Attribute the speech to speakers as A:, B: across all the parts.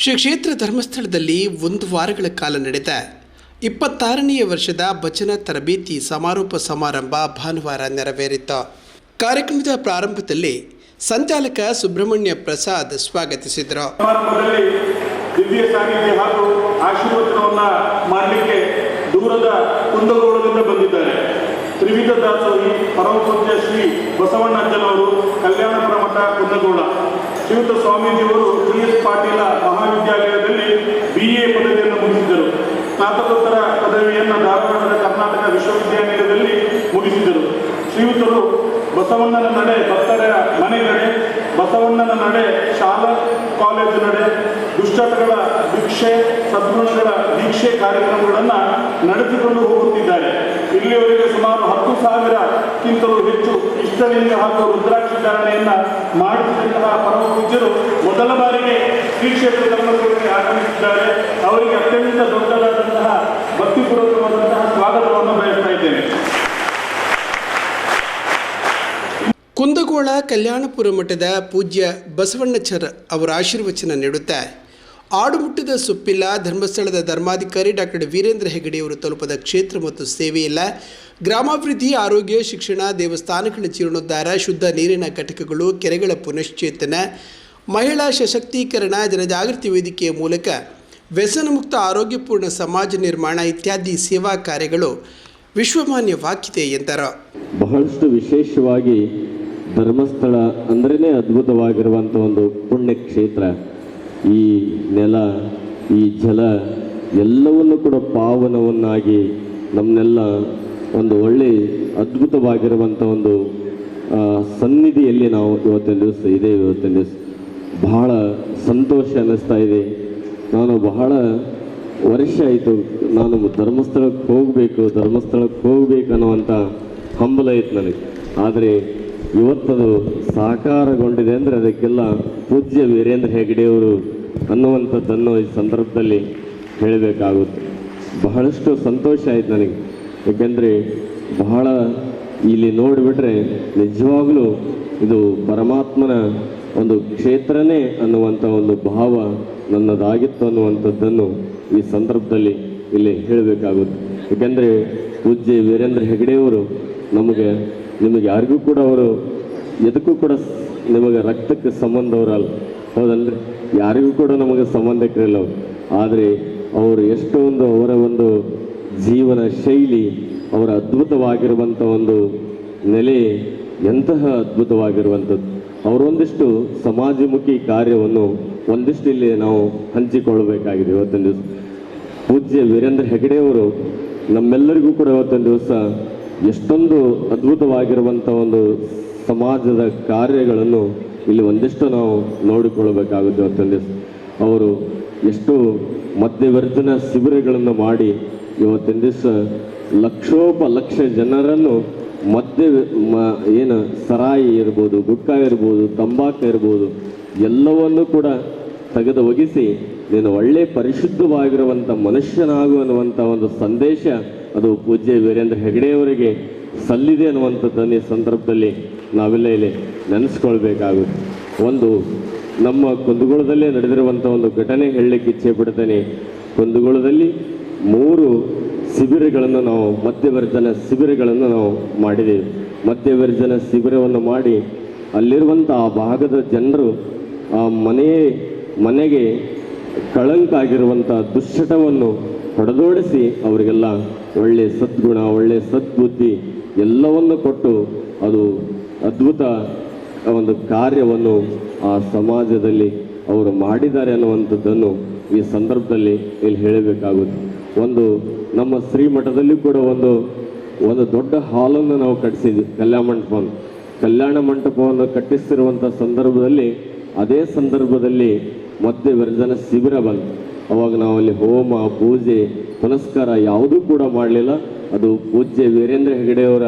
A: ಶ್ರೀ ಕ್ಷೇತ್ರ ಧರ್ಮಸ್ಥಳದಲ್ಲಿ ಒಂದು ವಾರಗಳ ಕಾಲ ನಡೆದ ಇಪ್ಪತ್ತಾರನೆಯ ವರ್ಷದ ಭಜನಾ ತರಬೇತಿ ಸಮಾರೋಪ ಸಮಾರಂಭ ಭಾನುವಾರ ನೆರವೇರಿತು. ಕಾರ್ಯಕ್ರಮದ ಪ್ರಾರಂಭದಲ್ಲಿ ಸಂಚಾಲಕ ಸುಬ್ರಹ್ಮಣ್ಯ ಪ್ರಸಾದ್ ಸ್ವಾಗತಿಸಿದರು.
B: ದಿವ್ಯ ದೂರದ ಕುಂದಗೋಳದಿಂದ ಬಂದಿದ್ದಾರೆ. ತ್ರಿವಿಧ ದಾಸೋಹಿ ಪರಮ ಪೂಜ್ಯ ಶ್ರೀ ಬಸವಣ್ಣಜ್ಜನವರು ಕಲ್ಯಾಣಪುರ ಮಠ ಕುಂದಗೋಳ. ಶ್ರೀಯುತ ಸ್ವಾಮೀಜಿಯವರು ಬಿ ಎಸ್ ಪಾಟೀಲ ಮಹಾವಿದ್ಯಾಲಯದಲ್ಲಿ ಬಿ ಎ ಪದವಿಯನ್ನು ಮುಗಿಸಿದರು. ಸ್ನಾತಕೋತ್ತರ ಪದವಿಯನ್ನು ಧಾರವಾಡದ ಕರ್ನಾಟಕ ವಿಶ್ವವಿದ್ಯಾನಿಲಯದಲ್ಲಿ ಮುಗಿಸಿದರು. ಶ್ರೀಯುತರು ಬಸವಣ್ಣನ ನಡೆ ಭಕ್ತರ ಮನೆ ನಡೆ, ಬಸವಣ್ಣನ ನಡೆ, ಶಾಲಾ, ಕಾಲೇಜು ನಡೆ, ದುಶ್ಚಟಗಳ ಭಿಕ್ಷೆ ಸದ್ಗುಣಗಳ ದೀಕ್ಷೆ ಕಾರ್ಯಕ್ರಮಗಳನ್ನು ನಡೆಸಿಕೊಂಡು ಹೋಗುತ್ತಿದ್ದಾರೆ. ಇಲ್ಲಿಯವರೆಗೆ ಸುಮಾರು ಹತ್ತು ಸಾವಿರಕ್ಕಿಂತಲೂ ಹೆಚ್ಚು ಇಷ್ಟಲಿಂಗ ಹಾಗೂ ರುದ್ರಾಕ್ಷಿ ಧಾರಣೆಯನ್ನು ಮಾಡಿಸಿದಂತಹ ಪರಮ ಪೂಜ್ಯರು ಮೊದಲ ಬಾರಿಗೆ ಶ್ರೀ ಕ್ಷೇತ್ರ ಧರ್ಮಸ್ಥಳಕ್ಕೆ ಆಗಮಿಸಿದ್ದಾರೆ. ಅವರಿಗೆ ಅತ್ಯಂತ ದೊಡ್ಡದಾದಂತಹ ಭಕ್ತಿಪೂರ್ವಕವಾದಂತಹ ಸ್ವಾಗತವನ್ನು ಬಯಸ್ತಾ ಇದ್ದೇನೆ.
A: ಕುಂದಗೋಳ ಕಲ್ಯಾಣಪುರ ಮಠದ ಪೂಜ್ಯ ಬಸವಣ್ಣಚರ್ ಅವರ ಆಶೀರ್ವಚನ ನೀಡುತ್ತಾ ಆಡುಮುಟ್ಟದ ಸೊಪ್ಪಿಲ್ಲ, ಧರ್ಮಸ್ಥಳದ ಧರ್ಮಾಧಿಕಾರಿ ಡಾಕ್ಟರ್ ವೀರೇಂದ್ರ ಹೆಗಡೆಯವರು ತಲುಪದ ಕ್ಷೇತ್ರ ಮತ್ತು ಸೇವೆಯಿಲ್ಲ ಗ್ರಾಮಾಭಿವೃದ್ಧಿ, ಆರೋಗ್ಯ, ಶಿಕ್ಷಣ, ದೇವಸ್ಥಾನಗಳ ಜೀರ್ಣೋದ್ಧಾರ, ಶುದ್ಧ ನೀರಿನ ಘಟಕಗಳು, ಕೆರೆಗಳ ಪುನಶ್ಚೇತನ, ಮಹಿಳಾ ಸಶಕ್ತೀಕರಣ, ಜನಜಾಗೃತಿ ವೇದಿಕೆಯ ಮೂಲಕ ವ್ಯಸನಮುಕ್ತ ಆರೋಗ್ಯಪೂರ್ಣ ಸಮಾಜ ನಿರ್ಮಾಣ ಇತ್ಯಾದಿ ಸೇವಾ ಕಾರ್ಯಗಳು ವಿಶ್ವಮಾನ್ಯವಾಗಿದೆ ಎಂದರು.
C: ಬಹಳಷ್ಟು ವಿಶೇಷವಾಗಿ ಧರ್ಮಸ್ಥಳ ಅಂದ್ರೇ ಅದ್ಭುತವಾಗಿರುವಂಥ ಒಂದು ಪುಣ್ಯ ಕ್ಷೇತ್ರ ಈ ನೆಲ, ಈ ಜಲ ಎಲ್ಲವನ್ನು ಕೂಡ ಪಾವನವನ್ನಾಗಿ ನಮ್ಮನ್ನೆಲ್ಲ ಒಂದು ಒಳ್ಳೆ ಅದ್ಭುತವಾಗಿರುವಂಥ ಒಂದು ಸನ್ನಿಧಿಯಲ್ಲಿ ನಾವು ಇವತ್ತಿನ ದಿವಸ ಇದೆ ಇವತ್ತಿನ ದಿವಸ ಬಹಳ ಸಂತೋಷ ಅನ್ನಿಸ್ತಾ ಇದೆ. ನಾನು ಬಹಳ ವರ್ಷ ಆಯಿತು ನಾನು ಧರ್ಮಸ್ಥಳಕ್ಕೆ ಹೋಗಬೇಕು ಧರ್ಮಸ್ಥಳಕ್ಕೆ ಹೋಗಬೇಕು ಅನ್ನುವಂಥ ಹಂಬಲ ಇತ್ತು ನನಗೆ. ಆದರೆ ಇವತ್ತದು ಸಾಕಾರಗೊಂಡಿದೆ ಅಂದರೆ ಅದಕ್ಕೆಲ್ಲ ಪೂಜ್ಯ ವೀರೇಂದ್ರ ಹೆಗಡೆಯವರು ಅನ್ನುವಂಥದ್ದನ್ನು ಈ ಸಂದರ್ಭದಲ್ಲಿ ಹೇಳಬೇಕಾಗುತ್ತೆ. ಬಹಳಷ್ಟು ಸಂತೋಷ ಆಯ್ತು ನನಗೆ. ಏಕೆಂದರೆ ಬಹಳ ಇಲ್ಲಿ ನೋಡಿಬಿಟ್ರೆ ನಿಜವಾಗಲೂ ಇದು ಪರಮಾತ್ಮನ ಒಂದು ಕ್ಷೇತ್ರನೇ ಅನ್ನುವಂಥ ಒಂದು ಭಾವ ನನ್ನದಾಗಿತ್ತು ಅನ್ನುವಂಥದ್ದನ್ನು ಈ ಸಂದರ್ಭದಲ್ಲಿ ಇಲ್ಲಿ ಹೇಳಬೇಕಾಗುತ್ತೆ. ಏಕೆಂದರೆ ಪೂಜ್ಯ ವೀರೇಂದ್ರ ಹೆಗಡೆಯವರು ನಮಗೆ, ನಿಮಗೆ ಯಾರಿಗೂ ಕೂಡ ಅವರು ಎದಕ್ಕೂ ಕೂಡ ನಿಮಗೆ ರಕ್ತಕ್ಕೆ ಸಂಬಂಧವರಲ್ಲ ಹೌದಲ್ರಿ? ಯಾರಿಗೂ ಕೂಡ ನಮಗೆ ಸಂಬಂಧಿಕರಿಲ್ಲ ಅವರು. ಆದರೆ ಅವರು ಎಷ್ಟೊಂದು ಅವರ ಒಂದು ಜೀವನ ಶೈಲಿ, ಅವರ ಅದ್ಭುತವಾಗಿರುವಂಥ ಒಂದು ನೆಲೆ ಎಂತಹ ಅದ್ಭುತವಾಗಿರುವಂಥದ್ದು. ಅವರೊಂದಿಷ್ಟು ಸಮಾಜಮುಖಿ ಕಾರ್ಯವನ್ನು ಒಂದಿಷ್ಟು ಇಲ್ಲಿ ನಾವು ಹಂಚಿಕೊಳ್ಳಬೇಕಾಗಿದೆ ಇವತ್ತಿನ ದಿವಸ. ಪೂಜ್ಯ ವೀರೇಂದ್ರ ಹೆಗಡೆಯವರು ನಮ್ಮೆಲ್ಲರಿಗೂ ಕೂಡ ಇವತ್ತಿನ ದಿವಸ ಎಷ್ಟೊಂದು ಅದ್ಭುತವಾಗಿರುವಂಥ ಒಂದು ಸಮಾಜದ ಕಾರ್ಯಗಳನ್ನು ಇಲ್ಲಿ ಒಂದಿಷ್ಟು ನಾವು ನೋಡಿಕೊಳ್ಳಬೇಕಾಗುತ್ತೆ ದಿವಸ ಅವರು ಎಷ್ಟು ಮಧ್ಯವರ್ಜನ ಶಿಬಿರಗಳನ್ನು ಮಾಡಿ ಇವತ್ತಿನ ದಿವಸ ಲಕ್ಷೋಪ ಲಕ್ಷ ಜನರನ್ನು ಮಧ್ಯ ಮ- ಏನು ಸರಾಯಿ ಇರ್ಬೋದು, ಗುಟ್ಕಾ ಇರ್ಬೋದು, ತಂಬಾಕು ಇರ್ಬೋದು, ಎಲ್ಲವನ್ನೂ ಕೂಡ ತೆಗೆದು ಒಗಿಸಿ ನೀನು ಒಳ್ಳೆ ಪರಿಶುದ್ಧವಾಗಿರುವಂಥ ಮನುಷ್ಯನಾಗು ಅನ್ನುವಂಥ ಒಂದು ಸಂದೇಶ ಅದು ಪೂಜ್ಯ ವೀರೇಂದ್ರ ಹೆಗಡೆಯವರಿಗೆ ಸಲ್ಲಿದೆ ಅನ್ನುವಂಥದ್ದನ್ನು ಈ ಸಂದರ್ಭದಲ್ಲಿ ನಾವೆಲ್ಲ ಇಲ್ಲಿ ನೆನೆಸ್ಕೊಳ್ಬೇಕಾಗುತ್ತೆ. ಒಂದು ನಮ್ಮ ಕುಂದಗೋಳದಲ್ಲೇ ನಡೆದಿರುವಂಥ ಒಂದು ಘಟನೆ ಹೇಳಲಿಕ್ಕೆ ಇಚ್ಛೆ ಪಡ್ತೇನೆ. ಕುಂದಗೋಳದಲ್ಲಿ ಮೂರು ಶಿಬಿರಗಳನ್ನು ನಾವು ಮಧ್ಯವರ್ಜನ ಶಿಬಿರಗಳನ್ನು ನಾವು ಮಾಡಿದ್ದೇವೆ. ಮಧ್ಯವರ್ಜನ ಶಿಬಿರವನ್ನು ಮಾಡಿ ಅಲ್ಲಿರುವಂಥ ಆ ಭಾಗದ ಜನರು ಆ ಮನೆಯೇ, ಮನೆಗೆ ಕಳಂಕ ಆಗಿರುವಂಥ ದುಶ್ಚಟವನ್ನು ಹೊಡೆದೋಡಿಸಿ ಅವರಿಗೆಲ್ಲ ಒಳ್ಳೆಯ ಸದ್ಗುಣ ಒಳ್ಳೆಯ ಸದ್ಬುದ್ಧಿ ಎಲ್ಲವನ್ನು ಕೊಟ್ಟು ಅದು ಅದ್ಭುತ ಒಂದು ಕಾರ್ಯವನ್ನು ಆ ಸಮಾಜದಲ್ಲಿ ಅವರು ಮಾಡಿದ್ದಾರೆ ಅನ್ನುವಂಥದ್ದನ್ನು ಈ ಸಂದರ್ಭದಲ್ಲಿ ಇಲ್ಲಿ ಹೇಳಬೇಕಾಗುತ್ತೆ. ಒಂದು ನಮ್ಮ ಶ್ರೀಮಠದಲ್ಲಿ ಕೂಡ ಒಂದು ಒಂದು ದೊಡ್ಡ ಹಾಲನ್ನು ನಾವು ಕಟ್ಟಿಸಿದ್ವಿ, ಕಲ್ಯಾಣ ಮಂಟಪವನ್ನು. ಕಲ್ಯಾಣ ಮಂಟಪವನ್ನು ಕಟ್ಟಿಸಿರುವಂಥ ಸಂದರ್ಭದಲ್ಲಿ, ಅದೇ ಸಂದರ್ಭದಲ್ಲಿ ಮತ್ತೆ ವಿರಜನ ಶಿಬಿರ ಬಂತು. ಅವಾಗ ನಾವು ಅಲ್ಲಿ ಹೋಮ, ಪೂಜೆ, ಪುನಸ್ಕಾರ ಯಾವುದೂ ಕೂಡ ಮಾಡಲಿಲ್ಲ. ಅದು ಪೂಜ್ಯ ವೀರೇಂದ್ರ ಹೆಗಡೆಯವರ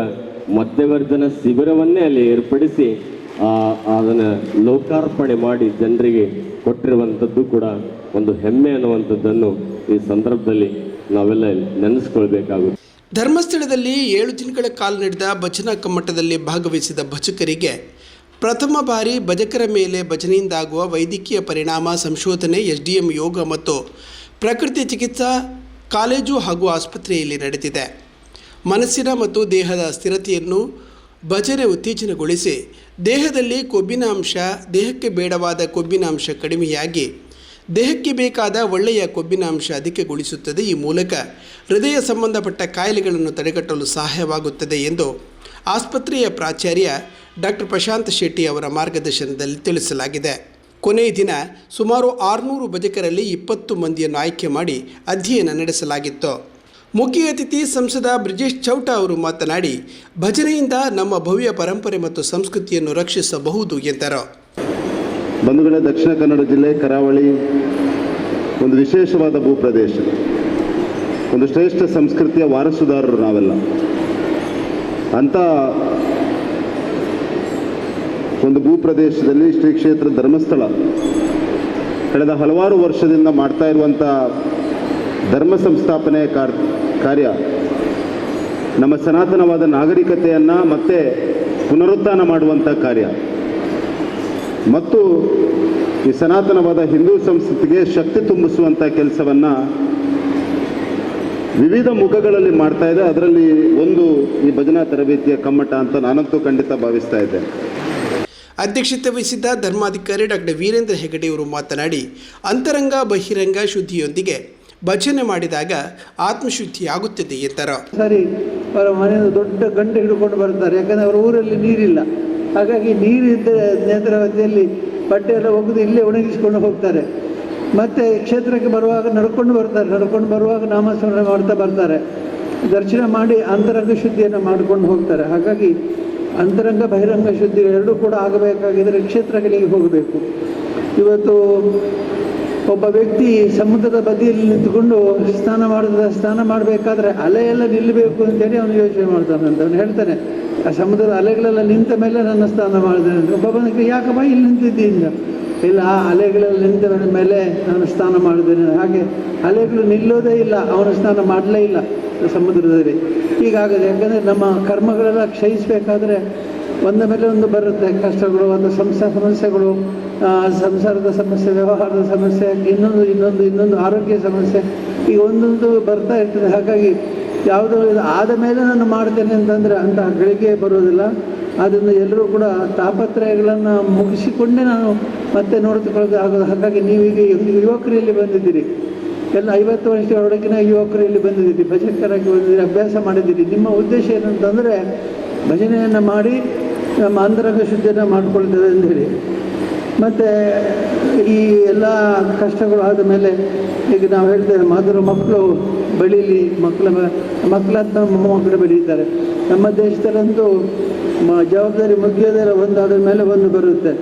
C: ಮಧ್ಯವರ್ಜನ ಶಿಬಿರವನ್ನೇ ಅಲ್ಲಿ ಏರ್ಪಡಿಸಿ ಅದನ್ನು ಲೋಕಾರ್ಪಣೆ ಮಾಡಿ ಜನರಿಗೆ ಕೊಟ್ಟಿರುವಂಥದ್ದು ಕೂಡ ಒಂದು ಹೆಮ್ಮೆ ಅನ್ನುವಂಥದ್ದನ್ನು ಈ ಸಂದರ್ಭದಲ್ಲಿ ನಾವೆಲ್ಲ ನೆನೆಸ್ಕೊಳ್ಬೇಕಾಗುತ್ತೆ.
A: ಧರ್ಮಸ್ಥಳದಲ್ಲಿ ಏಳು ದಿನಗಳ ಕಾಲ ನಡೆದ ಭಜನಾ ಕಮ್ಮಟದಲ್ಲಿ ಭಾಗವಹಿಸಿದ ಭಜಕರಿಗೆ ಪ್ರಥಮ ಬಾರಿ ಭಜಕರ ಮೇಲೆ ಭಜನೆಯಿಂದಾಗುವ ವೈದ್ಯಕೀಯ ಪರಿಣಾಮ, ಸಂಶೋಧನೆ ಎಸ್ ಯೋಗ ಮತ್ತು ಪ್ರಕೃತಿ ಚಿಕಿತ್ಸಾ ಕಾಲೇಜು ಹಾಗೂ ಆಸ್ಪತ್ರೆಯಲ್ಲಿ ನಡೆದಿದೆ. ಮನಸ್ಸಿನ ಮತ್ತು ದೇಹದ ಸ್ಥಿರತೆಯನ್ನು ಭಜನೆ ಉತ್ತೇಜನಗೊಳಿಸಿ. ದೇಹದಲ್ಲಿ ಕೊಬ್ಬಿನ ಅಂಶ ದೇಹಕ್ಕೆ ಬೇಡವಾದ ಕೊಬ್ಬಿನ ಅಂಶ ಕಡಿಮೆಯಾಗಿ, ದೇಹಕ್ಕೆ ಬೇಕಾದ ಒಳ್ಳೆಯ ಕೊಬ್ಬಿನ ಅಂಶ ಅಧಿಕಗೊಳಿಸುತ್ತದೆ ಈ ಮೂಲಕ ಹೃದಯ ಸಂಬಂಧಪಟ್ಟ ಕಾಯಿಲೆಗಳನ್ನು ತಡೆಗಟ್ಟಲು ಸಹಾಯವಾಗುತ್ತದೆ ಎಂದು ಆಸ್ಪತ್ರೆಯ ಪ್ರಾಚಾರ್ಯ ಡಾಕ್ಟರ್ ಪ್ರಶಾಂತ್ ಶೆಟ್ಟಿ ಅವರ ಮಾರ್ಗದರ್ಶನದಲ್ಲಿ ತಿಳಿಸಲಾಗಿದೆ. ಕೊನೆಯ ದಿನ ಸುಮಾರು ಆರುನೂರು ಭಜಕರಲ್ಲಿ ಇಪ್ಪತ್ತು ಮಂದಿಯನ್ನು ಆಯ್ಕೆ ಮಾಡಿ ಅಧ್ಯಯನ ನಡೆಸಲಾಗಿತ್ತು. ಮುಖ್ಯ ಅತಿಥಿ ಸಂಸದ ಬ್ರಿಜೇಶ್ ಚೌಟ ಅವರು ಮಾತನಾಡಿ, ಭಜನೆಯಿಂದ ನಮ್ಮ ಭವ್ಯ ಪರಂಪರೆ ಮತ್ತು ಸಂಸ್ಕೃತಿಯನ್ನು ರಕ್ಷಿಸಬಹುದು ಎಂದರು.
D: ಬಂಧುಗಳ, ದಕ್ಷಿಣ ಕನ್ನಡ ಜಿಲ್ಲೆ ಕರಾವಳಿ ಒಂದು ವಿಶೇಷವಾದ ಭೂಪ್ರದೇಶ. ಒಂದು ಶ್ರೇಷ್ಠ ಸಂಸ್ಕೃತಿಯ ವಾರಸುದಾರರು ನಾವೆಲ್ಲ. ಅಂಥ ಒಂದು ಭೂಪ್ರದೇಶದಲ್ಲಿ ಶ್ರೀ ಕ್ಷೇತ್ರ ಧರ್ಮಸ್ಥಳ ಕಳೆದ ಹಲವಾರು ವರ್ಷದಿಂದ ಮಾಡ್ತಾ ಇರುವಂಥ ಧರ್ಮ ಸಂಸ್ಥಾಪನೆ ಕಾರ್ ಕಾರ್ಯ. ನಮ್ಮ ಸನಾತನವಾದ ನಾಗರಿಕತೆಯನ್ನು ಮತ್ತೆ ಪುನರುತ್ಥಾನ ಮಾಡುವಂಥ ಕಾರ್ಯ. ಮತ್ತು ಈ ಸನಾತನವಾದ ಹಿಂದೂ ಸಂಸ್ಕೃತಿಗೆ ಶಕ್ತಿ ತುಂಬಿಸುವಂಥ ಕೆಲಸವನ್ನು ವಿವಿಧ ಮುಖಗಳಲ್ಲಿ ಮಾಡ್ತಾ ಇದೆ. ಅದರಲ್ಲಿ ಒಂದು ಈ ಭಜನಾ ತರಬೇತಿಯ ಕಮ್ಮಟ ಅಂತ ನಾನಂತೂ ಖಂಡಿತ ಭಾವಿಸ್ತಾ ಇದ್ದೆ.
A: ಅಧ್ಯಕ್ಷತೆ ವಹಿಸಿದ್ದ ಧರ್ಮಾಧಿಕಾರಿ ಡಾಕ್ಟರ್ ವೀರೇಂದ್ರ ಹೆಗಡೆಯವರು ಮಾತನಾಡಿ, ಅಂತರಂಗ ಬಹಿರಂಗ ಶುದ್ಧಿಯೊಂದಿಗೆ ಭಜನೆ ಮಾಡಿದಾಗ ಆತ್ಮಶುದ್ಧಿ ಆಗುತ್ತದೆ ಎಂದರು.
E: ಸರಿ, ಅವರ ಮನೆಯಿಂದ ದೊಡ್ಡ ಗಂಟೆ ಹಿಡ್ಕೊಂಡು ಬರ್ತಾರೆ, ಯಾಕಂದರೆ ಅವರ ಊರಲ್ಲಿ ನೀರಿಲ್ಲ. ಹಾಗಾಗಿ ನೀರಿದ್ದ ನೇತ್ರಾವತಿಯಲ್ಲಿ ಬಟ್ಟೆ ಎಲ್ಲ ಒಗೆದು ಇಲ್ಲೇ ಒಣಗಿಸ್ಕೊಂಡು ಹೋಗ್ತಾರೆ. ಮತ್ತು ಕ್ಷೇತ್ರಕ್ಕೆ ಬರುವಾಗ ನಡ್ಕೊಂಡು ಬರ್ತಾರೆ, ನಡ್ಕೊಂಡು ಬರುವಾಗ ನಾಮಸ್ಮರಣೆ ಮಾಡ್ತಾ ಬರ್ತಾರೆ. ದರ್ಶನ ಮಾಡಿ ಅಂತರಂಗ ಶುದ್ಧಿಯನ್ನು ಮಾಡ್ಕೊಂಡು ಹೋಗ್ತಾರೆ. ಹಾಗಾಗಿ ಅಂತರಂಗ, ಬಹಿರಂಗ ಶುದ್ಧಿ ಎರಡೂ ಕೂಡ ಆಗಬೇಕಾಗಿದ್ದರೆ ಕ್ಷೇತ್ರಗಳಿಗೆ ಹೋಗಬೇಕು. ಇವತ್ತು ಒಬ್ಬ ವ್ಯಕ್ತಿ ಸಮುದ್ರದ ಬದಿಯಲ್ಲಿ ನಿಂತುಕೊಂಡು ಸ್ನಾನ ಮಾಡಿದ ಸ್ನಾನ ಮಾಡಬೇಕಾದ್ರೆ ಅಲೆ ಎಲ್ಲ ನಿಲ್ಲಬೇಕು ಅಂತೇಳಿ ಅವನು ಯೋಚನೆ ಮಾಡ್ತಾನೆ ಅಂತ ಅವನು ಹೇಳ್ತಾನೆ, ಆ ಸಮುದ್ರದ ಅಲೆಗಳೆಲ್ಲ ನಿಂತ ಮೇಲೆ ನನ್ನ ಸ್ನಾನ ಮಾಡಿದೆ ಅಂತ. ಒಬ್ಬ ಬಂದಕ್ಕೆ ಯಾಕಪ್ಪ ಇಲ್ಲಿ ನಿಂತಿದ್ದೀನಿ ಇಲ್ಲ, ಆ ಅಲೆಗಳೆಲ್ಲ ನಿಂತ ಮೇಲೆ ನಾನು ಸ್ನಾನ ಮಾಡಿದ್ದೇನೆ. ಹಾಗೆ ಅಲೆಗಳು ನಿಲ್ಲೋದೇ ಇಲ್ಲ, ಅವನು ಸ್ನಾನ ಮಾಡಲೇ ಇಲ್ಲ ಸಮುದ್ರದಲ್ಲಿ. ಹೀಗಾಗದೆ ಯಾಕಂದರೆ ನಮ್ಮ ಕರ್ಮಗಳೆಲ್ಲ ಕ್ಷಯಿಸಬೇಕಾದ್ರೆ ಒಂದ ಮೇಲೆ ಒಂದು ಬರುತ್ತೆ, ಕಷ್ಟಗಳು, ಒಂದು ಸಂಸಾರ ಸಮಸ್ಯೆಗಳು ಸಂಸಾರದ ಸಮಸ್ಯೆ, ವ್ಯವಹಾರದ ಸಮಸ್ಯೆ, ಇನ್ನೊಂದು ಇನ್ನೊಂದು ಇನ್ನೊಂದು ಆರೋಗ್ಯ ಸಮಸ್ಯೆ, ಈ ಒಂದೊಂದು ಬರ್ತಾ ಇರ್ತದೆ. ಹಾಗಾಗಿ ಯಾವುದೋ ಆದ ಮೇಲೆ ನಾನು ಮಾಡ್ತೇನೆ ಅಂತಂದರೆ ಅಂತಹ ಗಳಿಗೆ ಬರೋದಿಲ್ಲ. ಅದನ್ನು ಎಲ್ಲರೂ ಕೂಡ ತಾಪತ್ರಯಗಳನ್ನು ಮುಗಿಸಿಕೊಂಡೇ ನಾನು ಮತ್ತೆ ನೋಡಿಕೊಳ್ಳೋದು ಆಗೋದು. ಹಾಗಾಗಿ ನೀವೀಗ ಯುವಕರಲ್ಲಿ ಬಂದಿದ್ದೀರಿ. ಎಲ್ಲ ಐವತ್ತು ವರ್ಷ ಒಳಗಿನ ಯುವಕರು ಇಲ್ಲಿ ಬಂದಿದ್ದೀರಿ. ಭಜಕರಾಗಿ ಬಂದಿದ್ದೀರಿ, ಅಭ್ಯಾಸ ಮಾಡಿದ್ದೀರಿ. ನಿಮ್ಮ ಉದ್ದೇಶ ಏನಂತಂದರೆ ಭಜನೆಯನ್ನು ಮಾಡಿ ನಮ್ಮ ಅಂತರಂಗ ಶುದ್ಧಿಯನ್ನು ಮಾಡಿಕೊಳ್ತದೆ ಅಂತ ಹೇಳಿ. ಮತ್ತು ಈ ಎಲ್ಲ ಕಷ್ಟಗಳು ಆದ ಮೇಲೆ ಈಗ ನಾವು ಹೇಳ್ತೇವೆ ಮಾದರ ಮಕ್ಕಳು ಬೆಳೀಲಿ, ಮಕ್ಕಳ ಮಕ್ಕಳಂತ ಮೊಮ್ಮಕ್ಕಳು ಬೆಳೀತಾರೆ. ನಮ್ಮ ದೇಶದಲ್ಲಂತೂ ಮ, ಜವಾಬ್ದಾರಿ ಮುಗಿಯೋದೆಲ್ಲ ಒಂದಾದ ಮೇಲೆ ಒಂದು ಬರುತ್ತೆ.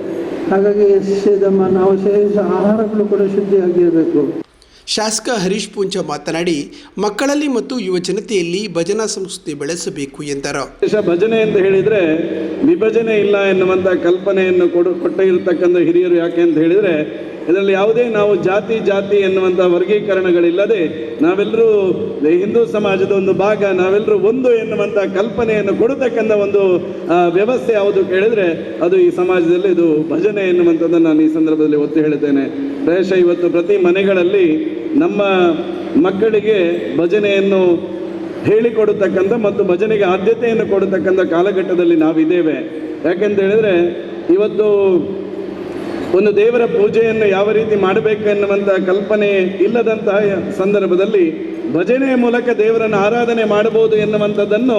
E: ಹಾಗಾಗಿ ಸೇದಮ್ಮ ನಾವು ಸೇವಿಸುವ ಆಹಾರಗಳು ಕೂಡ ಶುದ್ಧಿಯಾಗಿರಬೇಕು.
A: ಶಾಸಕ ಹರೀಶ್ ಪೂಂಚ ಮಾತನಾಡಿ, ಮಕ್ಕಳಲ್ಲಿ ಮತ್ತು ಯುವ ಜನತೆಯಲ್ಲಿ ಭಜನಾ ಸಂಸ್ಕೃತಿ ಬೆಳೆಸಬೇಕು ಎಂದರು.
F: ಭಜನೆ ಅಂತ ಹೇಳಿದರೆ ವಿಭಜನೆ ಇಲ್ಲ ಎನ್ನುವಂಥ ಕಲ್ಪನೆಯನ್ನು ಕೊಡು, ಕೊಟ್ಟಿರತಕ್ಕಂಥ ಹಿರಿಯರು ಯಾಕೆ ಅಂತ ಹೇಳಿದರೆ, ಇದರಲ್ಲಿ ಯಾವುದೇ ನಾವು ಜಾತಿ ಜಾತಿ ಎನ್ನುವಂಥ ವರ್ಗೀಕರಣಗಳಿಲ್ಲದೆ ನಾವೆಲ್ಲರೂ ಹಿಂದೂ ಸಮಾಜದ ಒಂದು ಭಾಗ, ನಾವೆಲ್ಲರೂ ಒಂದು ಎನ್ನುವಂಥ ಕಲ್ಪನೆಯನ್ನು ಕೊಡತಕ್ಕಂಥ ಒಂದು ವ್ಯವಸ್ಥೆ ಯಾವುದು ಕೇಳಿದರೆ ಅದು ಈ ಸಮಾಜದಲ್ಲಿ ಇದು ಭಜನೆ ಎನ್ನುವಂಥದ್ದನ್ನು ನಾನು ಈ ಸಂದರ್ಭದಲ್ಲಿ ಒತ್ತಿ ಹೇಳುತ್ತೇನೆ. ಪ್ರಾಯಶಃ ಇವತ್ತು ಪ್ರತಿ ಮನೆಗಳಲ್ಲಿ ನಮ್ಮ ಮಕ್ಕಳಿಗೆ ಭಜನೆಯನ್ನು ಹೇಳಿಕೊಡತಕ್ಕಂಥ ಮತ್ತು ಭಜನೆಗೆ ಆದ್ಯತೆಯನ್ನು ಕೊಡತಕ್ಕಂಥ ಕಾಲಘಟ್ಟದಲ್ಲಿ ನಾವಿದ್ದೇವೆ. ಯಾಕೆಂತ ಹೇಳಿದ್ರೆ, ಇವತ್ತು ಒಂದು ದೇವರ ಪೂಜೆಯನ್ನು ಯಾವ ರೀತಿ ಮಾಡಬೇಕು ಎನ್ನುವಂಥ ಕಲ್ಪನೆ ಇಲ್ಲದಂತಹ ಸಂದರ್ಭದಲ್ಲಿ ಭಜನೆಯ ಮೂಲಕ ದೇವರನ್ನು ಆರಾಧನೆ ಮಾಡಬಹುದು ಎನ್ನುವಂಥದ್ದನ್ನು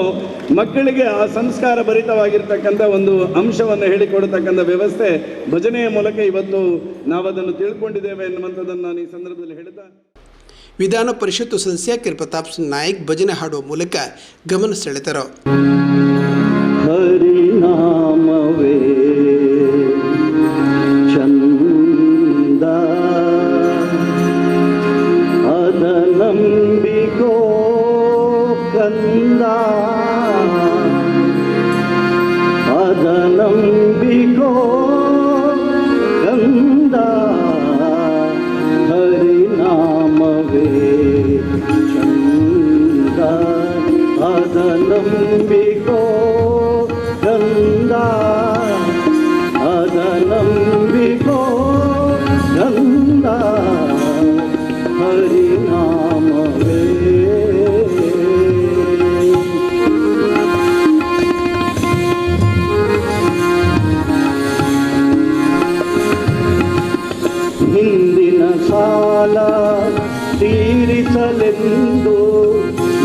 F: ಮಕ್ಕಳಿಗೆ ಆ ಸಂಸ್ಕಾರ ಭರಿತವಾಗಿರ್ತಕ್ಕಂಥ ಒಂದು ಅಂಶವನ್ನು ಹೇಳಿಕೊಡತಕ್ಕಂಥ ವ್ಯವಸ್ಥೆ ಭಜನೆಯ ಮೂಲಕ ಇವತ್ತು ನಾವು ಅದನ್ನು ತಿಳ್ಕೊಂಡಿದ್ದೇವೆ ಎನ್ನುವಂಥದ್ದನ್ನು ನಾನು ಈ ಸಂದರ್ಭದಲ್ಲಿ ಹೇಳ್ತಾ
A: ವಿಧಾನ ಪರಿಷತ್ತು ಸದಸ್ಯ ಕೆ ಪ್ರತಾಪ್ ಸಿಂಗ್ ನಾಯಕ್ ಭಜನೆ ಹಾಡುವ ಮೂಲಕ ಗಮನ ಸೆಳೆದರು.
G: And Jalla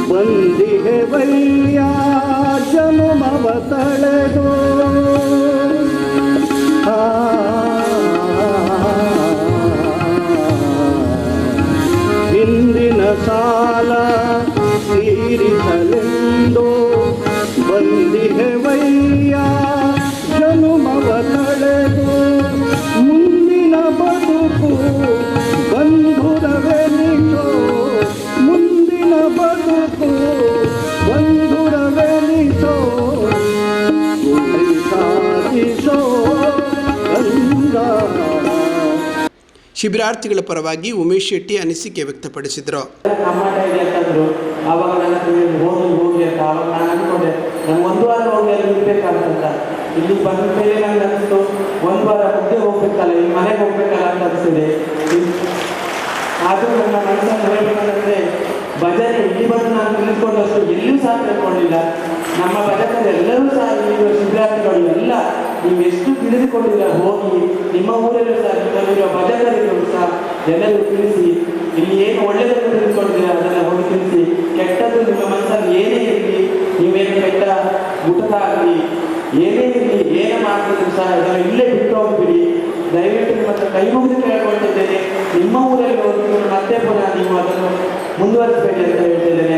G: ಬಂದಿಗೆ ವೈಯ ಜನುಮವ ತಳೆದು ಹಿಂದಿನ ಸಾಲ ತೀರಿಸಲೆಂದು ಬಂದಿಗೆ ವೈಯ ಜನುಮವ ತಳೆದು
A: ಶಿಬಿರಾರ್ಥಿಗಳ ಪರವಾಗಿ ಉಮೇಶ್ ಶೆಟ್ಟಿ ಅನಿಸಿಕೆ ವ್ಯಕ್ತಪಡಿಸಿದರು.
H: ನನ್ನ ಹತ್ರ ಹೋಗಿ ಅಂತ ನಾನು ಅಂದ್ಕೊಂಡೆ. ನಾನು ಒಂದು ವಾರ ಇಲ್ಲಿ ಬಂದ ಮೇಲೆ ಅನಿಸ್ತು, ಒಂದು ವಾರ ಮುಂದೆ ಹೋಗ್ಬೇಕಲ್ಲ ಈ ಮನೆಗೆ ಹೋಗ್ಬೇಕಲ್ಲ ಅಂತ ಅನಿಸಿದೆ. ಆದರೂ ನನ್ನ ಮನಸ್ಸನ್ನು ಹೇಳ್ಬೇಕಂದ್ರೆ ಭಜನೆ ಇಲ್ಲಿ ಬಂದು ನಾನು ತಿಳಿದುಕೊಂಡಷ್ಟು ಎಲ್ಲೂ ಸಹ ತಿಳ್ಕೊಂಡಿಲ್ಲ. ನಮ್ಮ ಭಜಕರು ಎಲ್ಲರೂ ಸಹ ಇಲ್ಲಿರುವ ಶಿಬಿರಾರ್ಥಿಗಳು ಎಲ್ಲ ನೀವು ಎಷ್ಟು ತಿಳಿದುಕೊಂಡಿಲ್ಲ, ಹೋಗಿ ನಿಮ್ಮ ಊರಲ್ಲೂ ಸಹ ನಿಮ್ಮಲ್ಲಿರುವ ಭಜಕರಿಗೂ ಸಹ ಎಲ್ಲರೂ ತಿಳಿಸಿ, ಇಲ್ಲಿ ಏನು ಒಳ್ಳೆಯದನ್ನು ತಿಳಿದುಕೊಂಡಿದ್ದೀರಾ ಅದನ್ನು ಹೋಗಿ ತಿಳಿಸಿ, ಕೆಟ್ಟದ್ದು ನಿಮ್ಮ ಮನಸ್ಸಲ್ಲಿ ಏನೇ ಇರಲಿ, ನೀವೇನು ಕೆಟ್ಟ ಊಟದಾಗಲಿ ಏನೇ ಇರಲಿ, ಏನೇ ಮಾಡ್ತಿದ್ರು ಸಹ ಅದನ್ನು ಇಲ್ಲೇ ಬಿಟ್ಟು ಹೋಗ್ಬಿಡಿ. ದಯವಿಟ್ಟು ನಿಮ್ಮ ಹತ್ರ ಕೈ ಮುಗಿದು ಕೇಳ್ಕೊಳ್ತಿದ್ದೇನೆ. ನಿಮ್ಮ ಊರಲ್ಲಿ ಹೋಗಿ ಮತ್ತೆ ಪುನಃ ನೀವು ಅದನ್ನು ಮುಂದುವರಿಸಬೇಡಿ ಅಂತ ಹೇಳ್ತಿದ್ದೇನೆ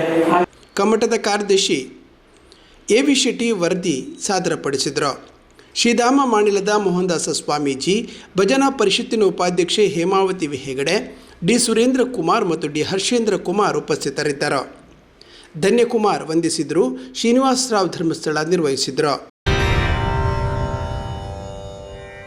A: ಕಮ್ಮಟದ ಕಾರ್ಯದರ್ಶಿ ಎ ವಿ ಶೆಟ್ಟಿ ವರದಿ ಸಾದರಪಡಿಸಿದರು. ಶ್ರೀಧಾಮ ಮಾಣಿಲದ ಮೋಹನ್ದಾಸ ಸ್ವಾಮೀಜಿ, ಭಜನಾ ಪರಿಷತ್ತಿನ ಉಪಾಧ್ಯಕ್ಷೆ ಹೇಮಾವತಿ ಹೆಗಡೆ ಡಿ ಸುರೇಂದ್ರ ಕುಮಾರ್ ಮತ್ತು ಡಿ ಹರ್ಷೇಂದ್ರ ಕುಮಾರ್ ಉಪಸ್ಥಿತರಿದ್ದರು. ಧನ್ಯಕುಮಾರ್ ವಂದಿಸಿದರು, ಶ್ರೀನಿವಾಸರಾವ್ ಧರ್ಮಸ್ಥಳ ನಿರ್ವಹಿಸಿದರು.